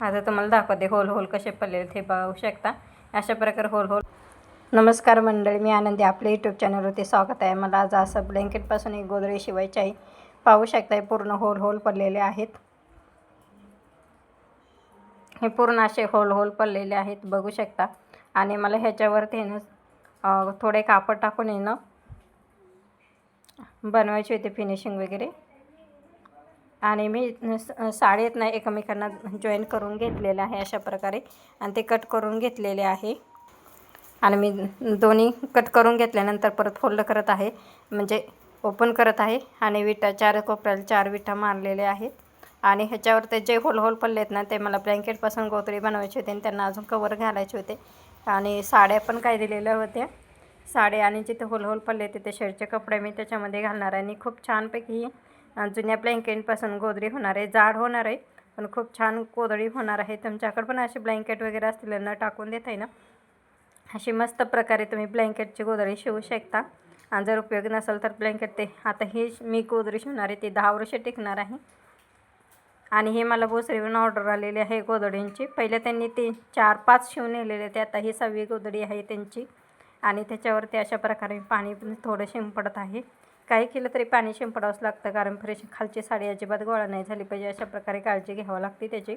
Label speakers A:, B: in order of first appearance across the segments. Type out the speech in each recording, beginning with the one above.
A: आता तुम्हाला दाखवते होल होल कसे पडलेले ते पाहू शकता. अशा प्रकारे होल होल. नमस्कार मंडळी मी आनंदी आपल्या यूट्यूब चॅनलवरती स्वागत आहे. मला आज असं ब्लँकेटपासून एक गोदरे शिवायची आहे. पाहू शकता पूर्ण होल होल पडलेले आहेत. हे पूर्ण असे होल होल पडलेले आहेत बघू शकता. आणि मला ह्याच्यावरती ना थोडे कापड टाकून येणं बनवायची होती फिनिशिंग वगैरे. आणि मी स- साडीत एकमेकांना जॉईन करून घेतलेलं आहे अशा प्रकारे. आणि ते कट करून घेतलेले आहे. आणि मी दोन्ही कट करून घेतल्यानंतर परत फोल्ड करत आहे. म्हणजे ओपन करत आहे. आणि विटा चार कोपऱ्याला चार विटा मारलेले आहेत. आणि ह्याच्यावर ते जे होल होल पडलेत ना ते मला ब्लँकेटपासून गोतरी बनवायचे होते आणि त्यांना अजून कवर घालायचे होते. आणि साड्या पण काय दिलेल्या होत्या. साड्या आणि जिथे होल होल पडले तिथे शेडचे कपडे मी त्याच्यामध्ये घालणार आहे. आणि खूप छानपैकी जुन्या ब्लँकेटपासून गोदरी होणार आहे जाड होणार आहे पण खूप छान गोदळी होणार आहे. तुमच्याकडे पण असे ब्लँकेट वगैरे असतील न टाकून देत आहे ना. अशी मस्त प्रकारे तुम्ही ब्लँकेटची गोदळी शिवू शकता. आणि जर उपयोग नसेल तर ब्लँकेट ते आता हे मी गोदरी शिवणार आहे ती दहा वर्ष टिकणार आहे. आणि हे मला भोसरीवरून ऑर्डर आलेली आहे गोदडींची पहिले त्यांनी ते चार पाच शिवून नेलेले ते आता ही सहावी गोदडी आहे त्यांची. आणि त्याच्यावरती अशा प्रकारे पाणी पण थोडं शिंपडत आहे. काही केलं तरी पाणी शिंपडावंच लागतं कारण फ्रेश खालची साडी अजिबात गोळा नाही झाली पाहिजे अशा प्रकारे काळजी घ्यावी लागते त्याची.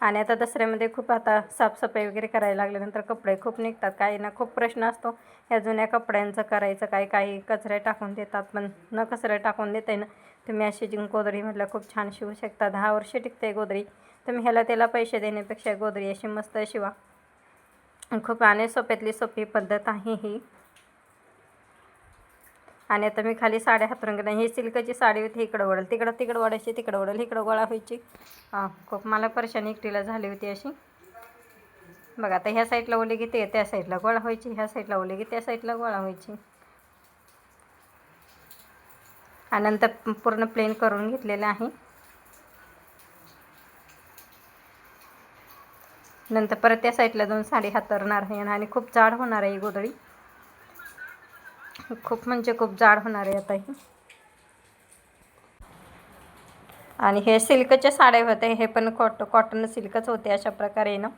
A: आणि आता दसऱ्यामध्ये खूप आता साफसफाई वगैरे करायला लागल्यानंतर कपडे खूप निघतात. काही ना खूप प्रश्न असतो या जुन्या कपड्यांचं करायचं काय काही कचऱ्या टाकून देतात पण न कचऱ्या टाकून देताय ना तुम्ही अशी जी गोदरी म्हटलं खूप छान शिवू शकता. दहा वर्ष टिकते गोदरी. तुम्ही ह्याला त्याला पैसे देण्यापेक्षा गोदरी अशी मस्त शिवा. खूप आणि सोप्यातली सोपी पद्धत आहे ही. आणि आता मी खाली साड्या हातरून गेल्या ही सिल्कची साडी होती इकडं वडेल तिकडं तिकडं वडायची तिकडं वडेल इकडं गोळा व्हायची. हां खूप मला परेशानी एकटीला झाली होती अशी. बघा आता ह्या साईडला ओली घेते त्या साईडला गोळा व्हायची. ह्या साईडला ओली की त्या साईडला गोळा व्हायची. आणि नंतर पूर्ण प्लेन करून घेतलेलं आहे. नंतर परत त्या साईडला दोन साडी हातरणार आहे आणि खूप जाड होणार आहे ही गोदडी खूप म्हणजे खूप जाड होणार आहे आता आणि हे सिल्कच्या साड्या होते हे पण कॉट कॉटन सिल्कच होते अशा प्रकारे ना.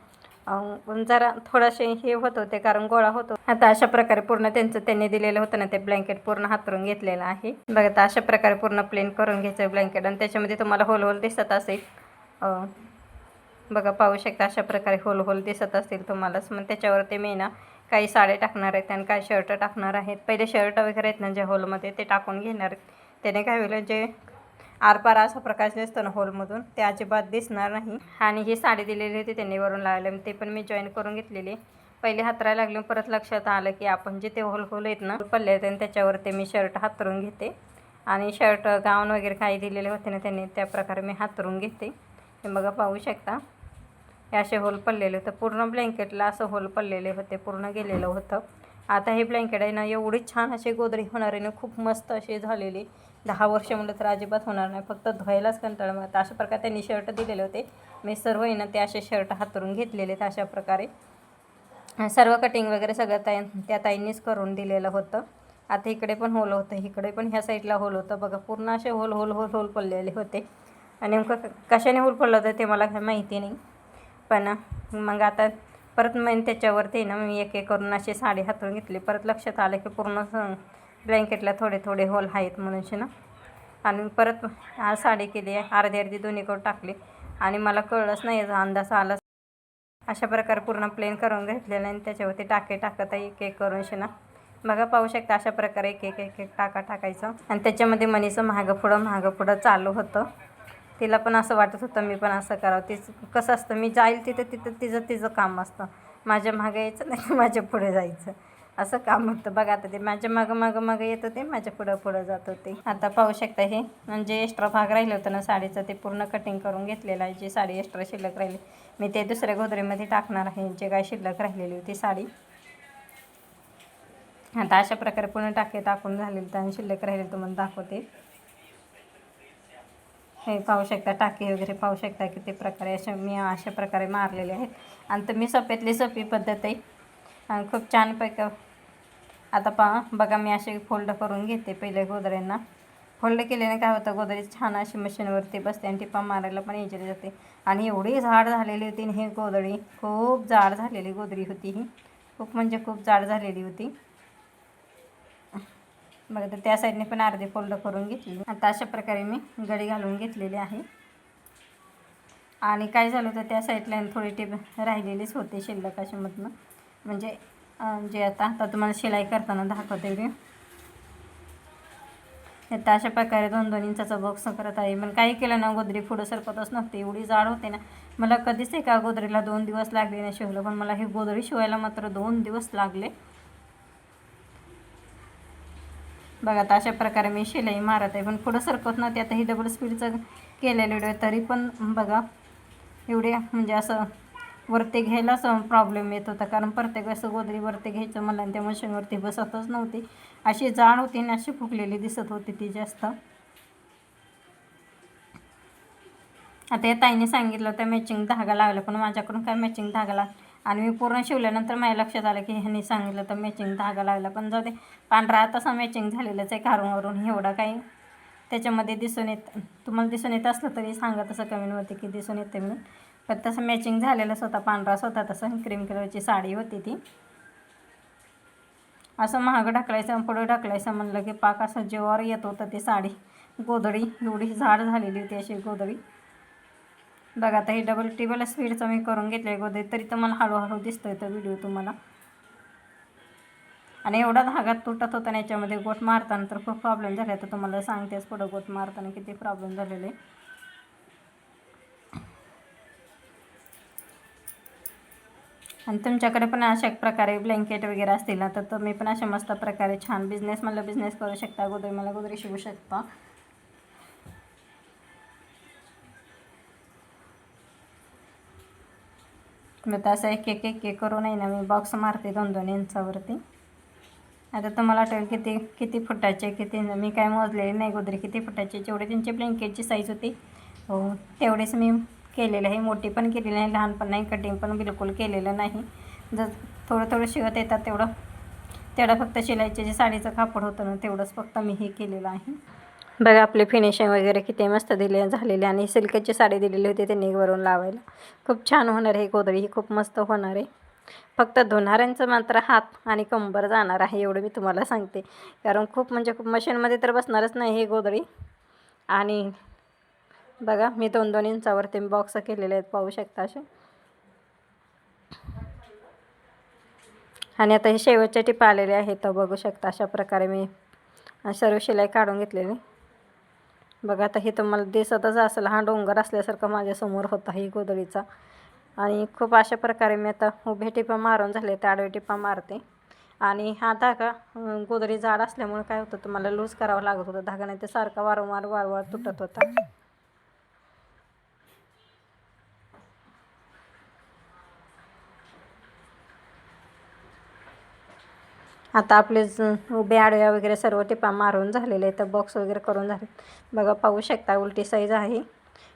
A: जरा थोडासे हे होत होते कारण गोळा होतो आता अशा प्रकारे पूर्ण त्यांचं त्यांनी दिलेलं होतं ना ते ब्लँकेट पूर्ण हातरून घेतलेलं आहे. बघा आता अशा प्रकारे पूर्ण प्लेन करून घ्यायचं ब्लँकेट आणि त्याच्यामध्ये तुम्हाला होल होल दिसत असेल. अं, बघा पाहू शकता अशा प्रकारे होल होल दिसत असतील तुम्हालाच. मग त्याच्यावरती मी ना काही साड्या टाकणार आहेत आणि काही शर्ट टाकणार आहेत. पहिले शर्ट वगैरे आहेत ना जे हॉलमध्ये ते टाकून घेणार आहेत. त्याने काय होईल जे आरपार असा प्रकाश दिसतो ना हॉलमधून ते अजिबात दिसणार नाही. आणि ही साडी दिलेली होती त्यांनी वरून लावले ते पण मी जॉईन करून घेतलेली. पहिले हातरायला लागले परत लक्षात आलं की आपण जिथे होल होल आहेत ना पडले आहेत आणि त्याच्यावरती मी शर्ट हातरून घेते. आणि शर्ट गाऊन वगैरे काही दिलेले होते ना त्यांनी त्या प्रकारे मी हातरून घेते. हे बघा पाहू शकता. हे असे होल पडलेले होते. पूर्ण ब्लँकेटला असं होल पडलेले होते. पूर्ण गेलेलं होतं. आता हे ब्लँकेट आहे ना एवढी छान अशी गोदरी होणार आहे ना खूप मस्त अशी झालेली. दहा वर्ष म्हणलं तर अजिबात होणार नाही. फक्त धुवायलाच कंटाळा मग अशा प्रकारे त्यांनी शर्ट दिलेले होते. मी सर्व आहे ना ते असे शर्ट हातरून घेतलेले आहेत अशा प्रकारे. सर्व कटिंग वगैरे सगळं ताई त्या ताईंनीच करून दिलेलं होतं. आता इकडे पण होल होतं. इकडे पण ह्या साईडला होल होतं. बघा पूर्ण असे होल होल होल होल पडलेले होते. आणि नेमकं कशाने होल पडलं होतं ते मला काही माहिती नाही. पण मग आता परत मग त्याच्यावरती ना मी एक एक करून अशी साडी हातरून घेतली. परत लक्षात आलं की पूर्ण ब्लँकेटला थोडे थोडे होल आहेत म्हणूनशी ना आणि परत आज साडी केली अर्धी अर्धी दोन्हीकडून टाकली. आणि मला कळलंच नाही याचा अंदाज आला. अशा प्रकारे पूर्ण प्लेन करून घेतलेलं आणि त्याच्यावरती टाके टाकत आहे एक एक करून ना बघा पाहू शकता अशा प्रकारे एक एक एक एक टाका टाकायचं. आणि त्याच्यामध्ये मनीचं महागं पुढं महागं पुढं चालू होतं. तिला पण असं वाटत होतं मी पण असं करावं. तीच कसं असतं मी जाईल तिथं तिथं तिचं तिचं काम असतं. माझ्या मागं यायचं नाही माझ्या पुढे जायचं. असं काम होतं. बघा आता ते माझ्या मागं मागं मागं येत होते माझ्या पुढं पुढं जात होते. आता पाहू शकता हे म्हणजे एक्स्ट्रा भाग राहिलं होतं ना साडीचं ते पूर्ण कटिंग करून घेतलेलं आहे. जी साडी एक्स्ट्रा शिल्लक राहिली मी ते दुसऱ्या गोदरीमध्ये टाकणार आहे. जे काय शिल्लक राहिलेली होती साडी. आता अशा प्रकारे पूर्ण टाके टाकून झालेली तर आणि शिल्लक राहिले तुम्हाला दाखवते. हे पाहू शकता टाकी वगैरे पाहू शकता किती प्रकारे अशा मी अशा प्रकारे मारलेले आहेत. आणि तर मी सोप्यातली सोपी पद्धत आहे. आणि खूप छानपैकी आता पहा बघा मी असे फोल्ड करून घेते पहिले गोदऱ्यांना. फोल्ड केल्याने काय होतं गोदरी छान अशी मशीनवरती बसते आणि टिपा मारायला पण इजिली जाते. आणि एवढी झाड झालेली होती आणि ही गोदडी खूप जाड झालेली गोदरी होती ही. खूप म्हणजे खूप जाड झालेली होती. बघा तर त्या साईडने पण अर्धे फोल्ड करून घेतली आता अशा प्रकारे मी गडी घालून घेतलेली आहे. आणि काय झालं होतं त्या साईडला थोडी टेप राहिलेलीच होती शिल्लक अशी मधनं. म्हणजे जे आता आता तुम्हाला शिलाई करताना दाखवते मी. आता अशा प्रकारे दोन दोन इंचाचा बॉक्स करत आहे. पण काही केलं ना गोदरी पुढं सरकतच नव्हती. एवढी जाड होते ना. मला कधीच एका गोदरीला दोन दिवस लागले नाही शिवलं. पण मला हे गोदरी शिवायला मात्र दोन दिवस लागले. बघा आता अशा प्रकारे मी शिलाई मारत आहे. पण पुढं सरकत नव्हती आता ही डबल स्पीडचं केलेलं व्हिडिओ तरी पण बघा एवढे म्हणजे असं वरती घ्यायला असं प्रॉब्लेम येत होता. कारण प्रत्येक असं गोदरी वरती घ्यायचं मला आणि त्या मशीनवरती बसतच नव्हती. अशी जाण होती आणि अशी फुगलेली दिसत होती ती जास्त. आता या ताईने सांगितलं होतं मॅचिंग धागा लागला पण माझ्याकडून काय मॅचिंग धागा लाग आणि मी पूर्ण शिवल्यानंतर माझ्या लक्षात आलं की ह्यांनी सांगितलं तर मॅचिंग धागा लागला पण जाऊ दे पांढरा तसा मॅचिंग झालेलंच आहे कारूनवरून एवढा काही त्याच्यामध्ये दिसून येत तुम्हाला दिसून येत असलं तरी सांगा तसं कमेंटमध्ये की दिसून येते म्हणून. पण तसं मॅचिंग झालेलंच होता पांढरा स्वतः तसं क्रीम कलरची साडी होती ती. असं महाग ढकलायचं पुढं ढकलायचं म्हणलं की पाक असं जेवावर येत होतं ती साडी. गोधडी एवढी झाड झालेली होती अशी गोधडी. बघा आता हे डबल टेबल स्पीडचं मी करून घेतलं आहे गोदे तरी तर मला हळूहळू दिसतोय तो व्हिडिओ तुम्हाला. आणि एवढा धागा तुटत होता आणि याच्यामध्ये गोट मारताना तर खूप प्रॉब्लेम झाले. तर तुम्हाला सांगतेच पुढं गोट मारताना किती प्रॉब्लेम झालेले. आणि तुमच्याकडे पण अशा प्रकारे ब्लँकेट वगैरे असतील ना तर तुम्ही पण अशा मस्त प्रकारे छान बिझनेस मला बिझनेस करू शकता. गोदरी मला गोदरी शिवू शकता. मग असं एक एक एक एक करून आहे ना मी बॉक्स मारते दोन दोन इंचावरती. आता तुम्हाला वाटेल किती किती फुटाचे किती मी काय मोजलेले नाही गोदरी किती फुटाचे जेवढे त्यांची ब्लँकेटची साईज होती हो तेवढेच मी केलेलं आहे. मोठी पण केलेली नाही लहान पण नाही कटिंग पण बिलकुल केलेलं नाही. जर थोडं थोडं शिवत येतात तेवढं. तेवढं फक्त शिलाईचे जे साडीचं कापड होतं ना तेवढंच फक्त मी हे केलेलं आहे. बघा आपले फिनिशिंग वगैरे किती मस्त दिले झालेले आणि सिल्कची साडी दिलेली होती त्यांनी वरून लावायला. खूप छान होणार आहे गोदडी ही खूप मस्त होणार आहे. फक्त धुणाऱ्यांचं मात्र हात आणि कंबर जाणार आहे एवढं मी तुम्हाला सांगते. कारण खूप म्हणजे खूप मशीनमध्ये तर बसणारच नाही ही गोदडी आणि बघा मी दोन दोन इंचावरती बॉक्स केलेले आहेत पाहू शकता असे. आणि आता हे शेवटच्या टिपा आलेले आहेत तर बघू शकता अशा प्रकारे मी सर्व शिलाई काढून घेतलेली. बघा आता हे तुम्हाला दिसतच असेल. हा डोंगर असल्यासारखं माझ्यासमोर होता ही गोदळीचा आणि खूप अशा प्रकारे मी आता उभे टिपा मारून झाले तर आडवे टिपा मारते. आणि हा धागा गोदरी जाड असल्यामुळे काय होतं तुम्हाला लूज करावं लागत होतं. धागा नाही ते सारखा वारंवार वारंवार तुटत होता. आता आपले उभे आडव्या वगैरे सर्व टिपा मारून झालेले आहेत तर बॉक्स वगैरे करून झाले. बघा पाहू शकता उलटी साईज आहे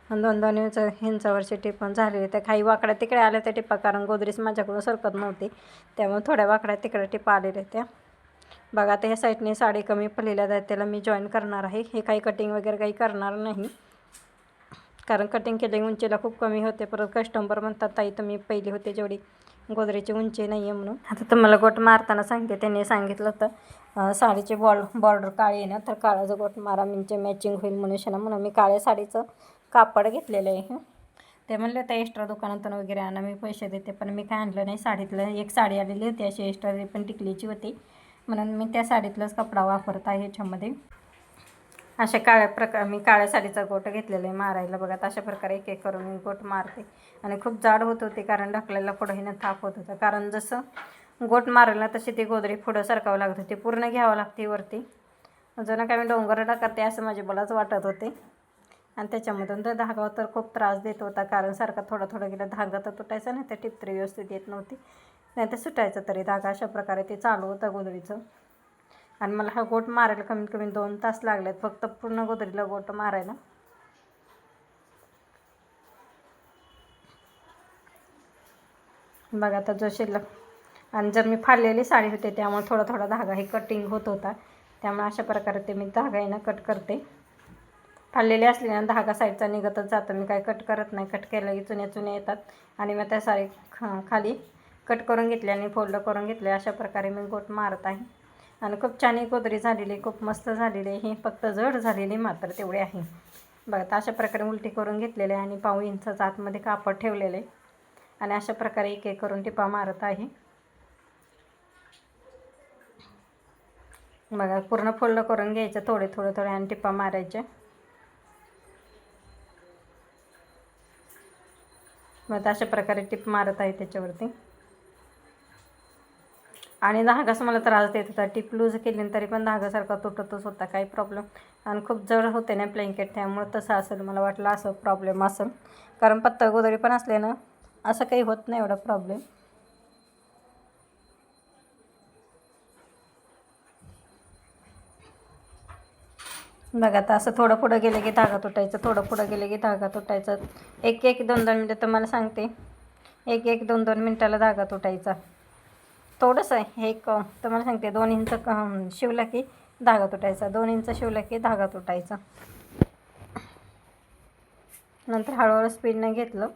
A: आणि दोन दोन इंच इंचावरचे टिपण झालेले तर काही वाकड्या तिकडे आल्या त्या टिपा कारण गोदरेज माझ्याकडून सरकत नव्हती. त्यामुळे थोड्या वाकड्या तिकडे टिपा आलेल्या त्या. बघा आता ह्या साईडने साडी कमी पडलेल्या आहेत. त्याला मी जॉईन करणार आहे. हे काही कटिंग वगैरे काही करणार नाही. कारण कटिंग केली उंचीला खूप कमी होते. परत कस्टमर म्हणतात ताई तुम्ही पहिली होते जेवढी. गोदरीची उंची नाही आहे म्हणून. आता तुम्हाला गोट मारताना सांगते त्यांनी सांगितलं होतं साडीची बॉल बॉर्डर काळी आहे ना तर काळाचं गोट मारा म्हणजे मॅचिंग होईल मनुष्याला म्हणून मी काळ्या साडीचं कापड घेतलेलं आहे. ते म्हणले तर एक्स्ट्रा दुकानातून वगैरे आणा मी पैसे देते पण मी काय आणलं नाही साडीतलं एक साडी आलेली होती अशी एक्स्ट्रा पण टिकलीची होती. म्हणून मी त्या साडीतलाच कपडा वापरत आहे ह्याच्यामध्ये अशा काळ्या प्रकार मी काळ्या साडीचा गोट घेतलेला आहे मारायला. बघा अशा प्रकारे एक एक करून मी गोट मारते. आणि खूप जाड होत होते कारण ढकलायला पुढं थाप होत होतं. कारण जसं गोट मारायला तशी ती गोदरी पुढं सरकावं लागत होती. पूर्ण घ्यावं लागते वरती. जणं काय मी डोंगर टाकते असं माझे मलाच वाटत होते. आणि त्याच्यामधून तर धागा तर खूप त्रास देत होता. कारण सारखा थोडा थोडा गेला धागा तर तुटायचा नाही तर टिपतरी व्यवस्थित येत नव्हती. नाही तर सुटायचं तरी धागा. अशा प्रकारे ते चालू होतं गोदरीचं आणि मला हा गोट मारायला कमीत कमी दोन तास लागलेत. फक्त पूर्ण गोदरीला गोट मारायला. बघा आता जो शिल्लक. आणि जर मी फाडलेली साडी होते त्यामुळे थोडा थोडा धागा हे कटिंग होत होता. त्यामुळे अशा प्रकारे ते मी धागा आहे ना कट करते. फाडलेली असली ना धागा साईडचा निघतच जातो. मी काय कट करत नाही. कट केलं की चुन्या चुन्या येतात. आणि मग त्या साडी खा खाली कट करून घेतले आणि फोल्ड करून घेतले. अशा प्रकारे मी गोट मारत आहे. आणि खूप छान एकोदरी गोदरी झालेली खूप मस्त झालेली आहे. ही फक्त जड झालेली मात्र तेवढे आहे. बघा तर अशा प्रकारे उलटी करून घेतलेले आहे आणि पाऊ इंचाचं आतमध्ये कापड ठेवलेले आहे. आणि अशा प्रकारे एक एक करून टिपा मारत आहे. बघा पूर्ण फोल्ड करून घ्यायचं थोडे थोडे थोडे आणि टिपा मारायचे. मग अशा प्रकारे टिप मारत आहे त्याच्यावरती. आणि धागाच मला त्रास देत होता. टीप लूज केली तरी पण धागासारखा तुटतच होता. काही प्रॉब्लेम आणि खूप जड होते ना ब्लँकेट त्यामुळं तसं असेल मला वाटलं असं प्रॉब्लेम असेल. कारण पत्ता गोदरी पण असले ना असं काही होत नाही एवढा प्रॉब्लेम बघा आता असं थोडं पुढं गेलं की धागा तुटायचं थोडं पुढं गेलं की धागा तुटायचं. एक एक दोन दोन मिनटं तुम्हाला सांगते. एक एक दोन दोन मिनटाला धागा तुटायचा. थोडंसं आहे एक तुम्हाला सांगते दोन इंच शिवला की धागा तुटायचा. दोन इंच शिवला की धागा तुटायचा. नंतर हळूहळू स्पीडनं घेतलं.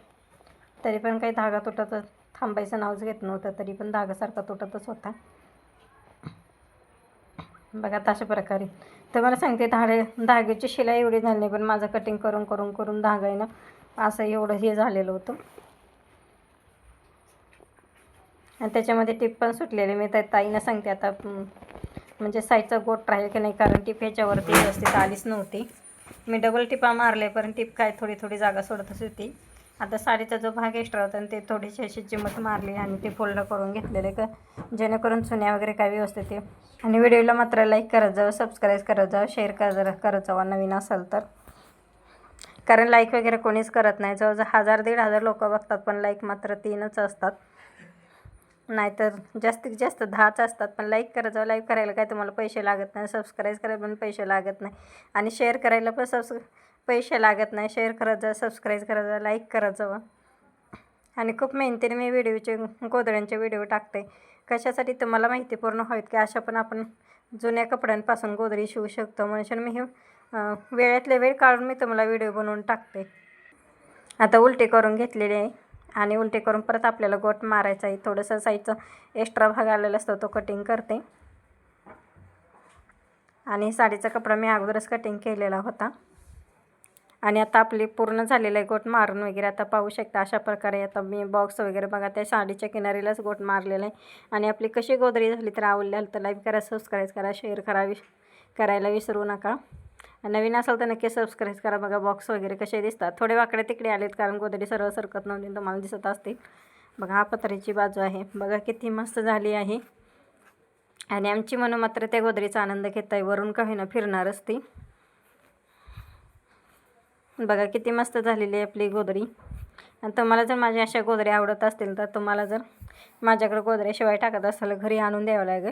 A: तरी पण काही धागा तुटत थांबायचं नावच घेत नव्हतं तरी पण धागासारखा तुटतच होता. बघा तशा प्रकारे. तर मला सांगते धागे धाग्याची शिलाई एवढी झाली नाही पण माझं कटिंग करून करून करून धागा आहे ना असं एवढं हे झालेलं होतं. आणि त्याच्यामध्ये टिप पण सुटलेली मी त्या ताईनं सांगते आता म्हणजे साईजचा गोट राहील की नाही कारण टिप ह्याच्यावरती व्यवस्थित आलीच नव्हती. मी डबल टिपा मारले पण टिप काय थोडी थोडी जागा सोडतच होती. आता साडीचा जो भाग एक्स्ट्रा होता आणि ते थोडीशी अशी चिमत मारली आणि ते फोल्ड करून घेतलेले का जेणेकरून चुन्या वगैरे काय व्यवस्थित आणि व्हिडिओला मात्र लाईक करत जावं सबस्क्राईब करत जावं शेअर कर करत जावा नवीन असाल तर. कारण लाईक वगैरे कोणीच करत नाही. जवळजवळ हजार दीड हजार लोक बघतात पण लाईक मात्र तीनच असतात. नाहीतर जास्तीत जास्त दहाच असतात पण लाईक करायचं जाऊ लाईक करायला काय तुम्हाला पैसे लागत नाही सबस्क्राईब करायला पण पैसे लागत नाही. आणि शेअर करायला पण सबस् पैसे लागत नाही शेअर करत जा सबस्क्राईब करत जा लाईक करत जावं आणि खूप मेहनतीने मी व्हिडिओचे गोदड्यांचे व्हिडिओ टाकते. कशासाठी तुम्हाला माहिती पूर्ण होईल की अशा पण आपण जुन्या कपड्यांपासून गोदरी शिवू शकतो म्हणून मी हे अं, वेळातले वेळ काढून मी तुम्हाला व्हिडिओ बनवून टाकते. आता उलटी करून घेतलेली आहे. आणि उलटे करून परत आपल्याला गोट मारायचा आहे. थोडंसं साईडचं एक्स्ट्रा भाग आलेला असतो तो कटिंग करते. आणि साडीचा कपडा मी अगोदरच कटिंग केलेला होता. आणि आता आपली पूर्ण झालेलं आहे गोट मारून वगैरे आता पाहू शकता अशा प्रकारे आता मी बॉक्स वगैरे बघा त्या साडीच्या किनारीलाच गोट मारलेलं आहे. आणि आपली कशी गोदरी झाली तर आवडली तर लाईक करा सबस्क्राईब करा शेअर करा विश करायला विसरू नका. नवीन असाल तर नक्की सबस्क्राईब करा. बघा बॉक्स वगैरे कसे दिसतात. थोडे वाकडे तिकडे आलेत कारण गोदरी सर्व सरकत नव्हती तुम्हाला दिसत असतील. बघा हा पत्र्याची बाजू आहे. बघा किती मस्त झाली आहे. आणि आमची म्हणून मात्र त्या गोदरीचा आनंद घेत आहे. वरून का होईना फिरणारच ती. बघा किती मस्त झालेली आहे आपली गोदरी आणि तुम्हाला जर माझ्या अशा गोदऱ्या आवडत असतील तर तुम्हाला जर माझ्याकडे गोदऱ्याशिवाय टाकत असाल घरी आणून द्यावं लागेल.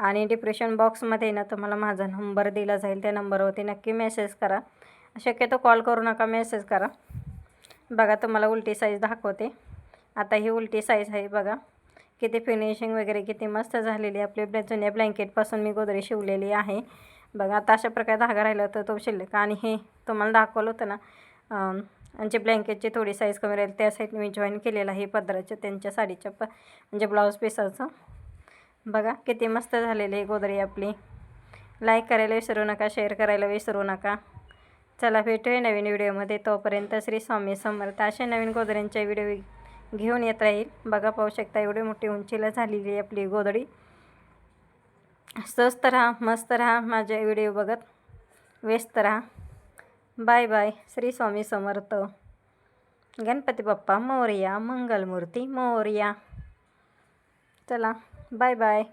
A: आणि डिप्रेशन बॉक्समध्ये ना तुम्हाला माझा नंबर दिला जाईल. त्या नंबरवरती नक्की मेसेज करा. शक्यतो कॉल करू नका मेसेज करा. बघा तुम्हाला उलटी साईज दाखवते. आता ही उलटी साईज आहे बघा. किती फिनिशिंग वगैरे किती मस्त झालेली आहे. आपली ब्लॅ जुन्या ब्लँकेटपासून मी गोदरी शिवलेली आहे. बघा आता अशा प्रकारे धागा राहिला होता तो शिल्लक. आणि हे तुम्हाला दाखवलं होतं ना आणि जे ब्लँकेटची थोडी साईज कमी राहील. त्या साईडने मी जॉईन केलेलं आहे पदराच्या त्यांच्या साडीच्या प म्हणजे ब्लाऊज पिसाचं बघा किती मस्त झालेली आहे गोदरी आपली. लाईक करायला विसरू नका शेअर करायला विसरू नका. चला भेटूया नवीन व्हिडिओमध्ये. तोपर्यंत श्री स्वामी समर्थ अशा नवीन गोदऱ्यांच्या व्हिडिओ घेऊन येत राहील. बघा पाहू शकता एवढी मोठी उंचीला झालेली आहे आपली गोदडी स्वस्त राहा मस्त राहा माझे व्हिडिओ बघत व्यस्त राहा. Bye bye Shri Swami Samarth. Ganpati Bappa Morya Mangalmurti Morya. चला. Bye bye